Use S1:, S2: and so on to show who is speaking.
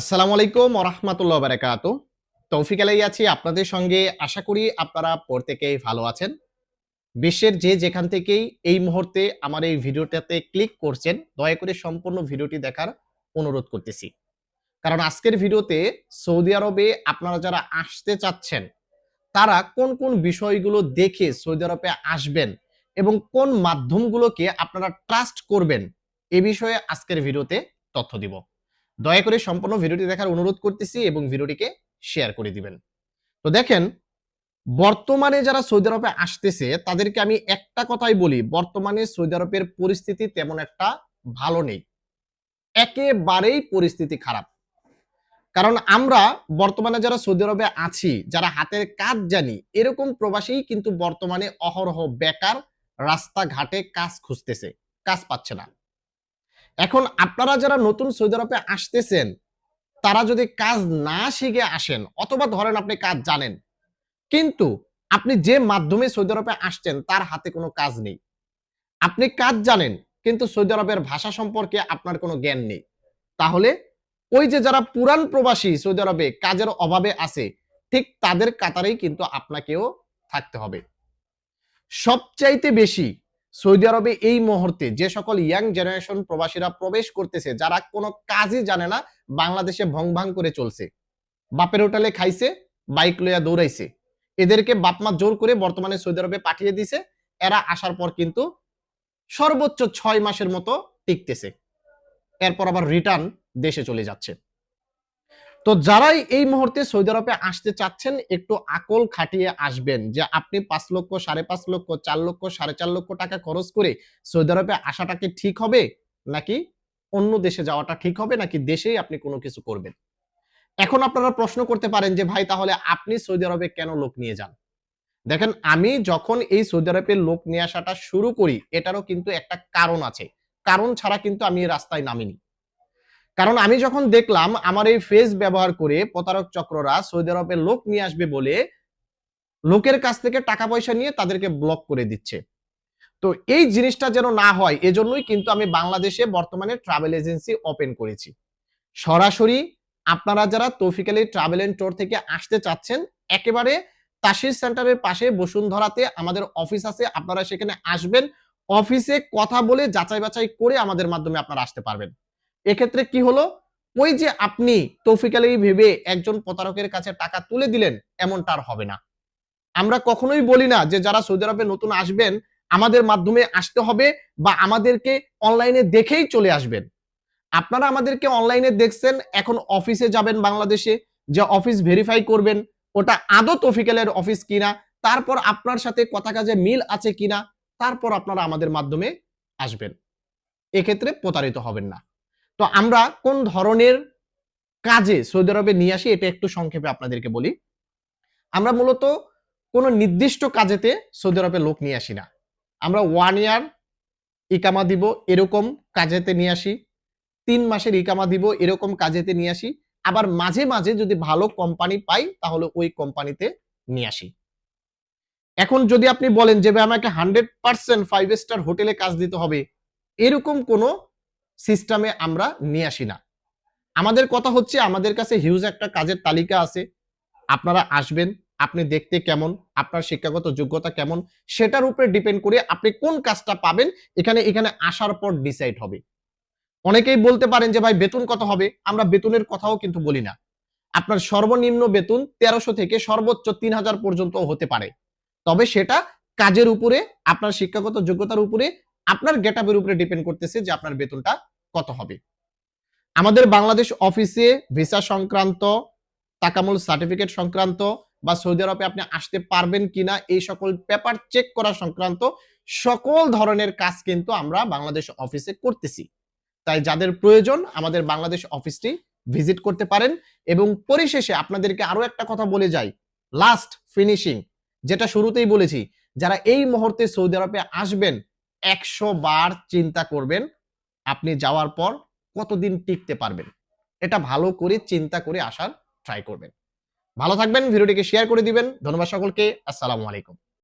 S1: আসসালামু আলাইকুম ওরহমতুল্লাহ বারাকাত তৌফিক আলাই আছি আপনাদের সঙ্গে। আশা করি আপনারা প্রত্যেকেই ভালো আছেন। বিশ্বের যে যেখান থেকেই এই মুহূর্তে আমার এই ভিডিওটাতে ক্লিক করছেন, দয়া করে সম্পূর্ণ ভিডিওটি দেখার অনুরোধ করতেছি। কারণ আজকের ভিডিওতে সৌদি আরবে আপনারা যারা আসতে চাচ্ছেন, তারা কোন কোন বিষয়গুলো দেখে সৌদি আরবে আসবেন এবং কোন মাধ্যমগুলোকে আপনারা ট্রাস্ট করবেন, এ বিষয়ে আজকের ভিডিওতে তথ্য দিব। দয়া করে সম্পূর্ণ ভিডিওটি দেখার অনুরোধ করতেছি এবং ভিডিওটিকে শেয়ার করে দিবেন। তো দেখেন, বর্তমানে যারা সৌদি আরবে আসতেছে, তাদেরকে আমি একটা কথাই বলি, বর্তমানে সৌদি আরবের পরিস্থিতি তেমন একটা ভালো নেই। একেবারেই পরিস্থিতি খারাপ। কারণ আমরা বর্তমানে যারা সৌদি আরবে আছি, যারা হাতের কাজ জানি, এরকম প্রবাসী কিন্তু বর্তমানে অহরহ বেকার রাস্তাঘাটে কাজ খুঁজতেছে, কাজ পাচ্ছে না। এখন আপনারা যারা নতুন সৌদি আরবে আসতেছেন, তারা যদি কাজ না শিখে আসেন, অথবা ধরেন আপনি কাজ জানেন, কিন্তু আপনি যে মাধ্যমে সৌদি আরবে আসছেন, তার হাতে কোনো কাজ নেই। আপনি কাজ জানেন, কিন্তু সৌদি আরবের ভাষা সম্পর্কে আপনার কোনো জ্ঞান নেই। তাহলে ওই যে যারা পুরান প্রবাসী সৌদি আরবে কাজের অভাবে আছে, ঠিক তাদের কাতারেই কিন্তু আপনাকেও থাকতে হবে। সবচাইতে বেশি সৌদি আরবে এই মুহূর্তে যে সকল ইয়াং জেনারেশন প্রবাসীরা প্রবেশ করতেছে, যারা কোনো কাজই জানে না, বাংলাদেশে ভং ভাং করে চলছে। বাপের হোটেলে খাইছে, বাইক লইয়া দৌড়াইছে। এদেরকে বাপমা জোর করে বর্তমানে সৌদি আরবে পাঠিয়ে দিছে। এরা আসার পর কিন্তু সর্বোচ্চ ছয় মাসের মতো টিকতেছে। এরপর আবার রিটার্ন দেশে চলে যাচ্ছে। তো যারাই এই মুহূর্তে সৌদি আরবে আসতে চাচ্ছেন, একটু আকল খাটিয়ে আসবেন যে আপনি পাঁচ লক্ষ, সাড়ে পাঁচ লক্ষ, চার লক্ষ, সাড়ে চার লক্ষ টাকা খরচ করে সৌদি আরবে আসাটা কি ঠিক হবে? নাকি অন্য দেশে যাওয়াটা ঠিক হবে? নাকি দেশেই আপনি কোনো কিছু করবেন? এখন আপনারা প্রশ্ন করতে পারেন যে, ভাই, তাহলে আপনি সৌদি আরবে কেন লোক নিয়ে যান? দেখেন, আমি যখন এই সৌদি আরবে লোক নিয়ে আসাটা শুরু করি, এটারও কিন্তু একটা কারণ আছে। কারণ ছাড়া কিন্তু আমি রাস্তায় নামিনি। কারণ আমি যখন দেখলাম আমার এই ফেস ব্যবহার করে প্রতারক চক্ররা সৌদি আরবে লোক নিয়ে আসবে বলে লোকের কাছ থেকে টাকা পয়সা নিয়ে তাদেরকে ব্লক করে দিচ্ছে। তো এই জিনিসটা যেন না হয়, এজন্যই কিন্তু আমি বাংলাদেশে বর্তমানে ট্রাভেল এজেন্সি ওপেন করেছি। সরাসরি আপনারা যারা তৌফিক আলী ট্রাভেল এন্ড টোর থেকে আসতে চাচ্ছেন, একেবারে তাসির সেন্টারের পাশে বসুন্ধরাতে আমাদের অফিস আছে, আপনারা সেখানে আসবেন। অফিসে কথা বলে যাচাই বাছাই করে আমাদের মাধ্যমে আপনারা আসতে পারবেন। এক্ষেত্রে কি হলো? ওই যে আপনি তৌফিক আলী ভেবে একজন প্রতারকের কাছে টাকা তুলে দিলেন, এমনটা আর হবে না। আমরা কখনোই বলি না যে যারা সৌদি আরবে নতুন আসবেন, আমাদের মাধ্যমে আসতে হবে বা আমাদেরকে অনলাইনে দেখেই চলে আসবেন। আপনারা আমাদেরকে অনলাইনে দেখছেন, এখন অফিসে যাবেন বাংলাদেশে, যে অফিস ভেরিফাই করবেন, ওটা আদৌ তৌফিকালের অফিস কিনা, তারপর আপনার সাথে কথা কাজে মিল আছে কিনা, তারপর আপনারা আমাদের মাধ্যমে আসবেন। এক্ষেত্রে প্রতারিত হবেন না। তো আমরা কোন ধরনের কাজে সৌদি আরবে নিয়ে আসি এটা একটু সংক্ষেপে আপনাদেরকে বলি। আমরা মূলত কোন নির্দিষ্ট কাজেতে সৌদি আরবে লোক নিয়ে আসি না। আমরা ওয়ান ইয়ার ইকামা দিব, এরকম কাজেতে নিয়ে আসি। তিন মাসের ইকামা দিব, এরকম কাজেতে নিয়ে আসি। আবার মাঝে মাঝে যদি ভালো কোম্পানি পাই, তাহলে ওই কোম্পানিতে নিয়ে আসি। এখন যদি আপনি বলেন যে, ভাই, আমাকে হান্ড্রেড পার্সেন্ট ফাইভ স্টার হোটেলে কাজ দিতে হবে, এরকম কোনো সিস্টেমে আমরা নিয়ে আসি না। আমাদের কথা হচ্ছে, আমাদের কাছে হিউজ একটা কাজের তালিকা আছে। আপনারা আসবেন, আপনি দেখতে কেমন, আপনার শিক্ষাগত যোগ্যতা কেমন, সেটার উপরে ডিপেন্ড করে আপনি কোন কাজটা পাবেন, এখানে এখানে আসার পর ডিসাইড হবে। অনেকেই বলতে পারেন যে, ভাই, বেতন কত হবে? আমরা বেতনের কথাও কিন্তু বলি না। আপনার সর্বনিম্ন বেতন তেরোশো থেকে সর্বোচ্চ তিন হাজার পর্যন্ত হতে পারে। তবে সেটা কাজের উপরে, আপনার শিক্ষাগত যোগ্যতার উপরে, আপনার গেটআপের উপরে ডিপেন্ড করতেছে যে আপনার বেতনটা কত হবে? আমাদের বাংলাদেশ অফিসে ভিসা সংক্রান্ত তাকামুল সার্টিফিকেট সংক্রান্ত বা সৌদি আরবে আপনি আসতে পারবেন কিনা এই সকল পেপার চেক করা সংক্রান্ত সকল ধরনের কাজ কিন্তু আমরা বাংলাদেশ অফিসে করতেছি। তাই যাদের প্রয়োজন আমাদের বাংলাদেশ অফিসটি ভিজিট করতে পারেন এবং পরিশেষে আপনাদেরকে আরও একটা কথা বলে যাই লাস্ট ফিনিশিং যেটা শুরুতেই বলেছি, যারা এই মুহূর্তে সৌদি আরবে আসবেন, একশো বার চিন্তা করবেন আপনি যাওয়ার পর কতদিন টিকতে পারবেন? এটা ভালো করে চিন্তা করে আসার ট্রাই করবেন। ভালো থাকবেন, ভিডিওটিকে শেয়ার করে দিবেন। ধন্যবাদ সকলকে। আসসালামু আলাইকুম।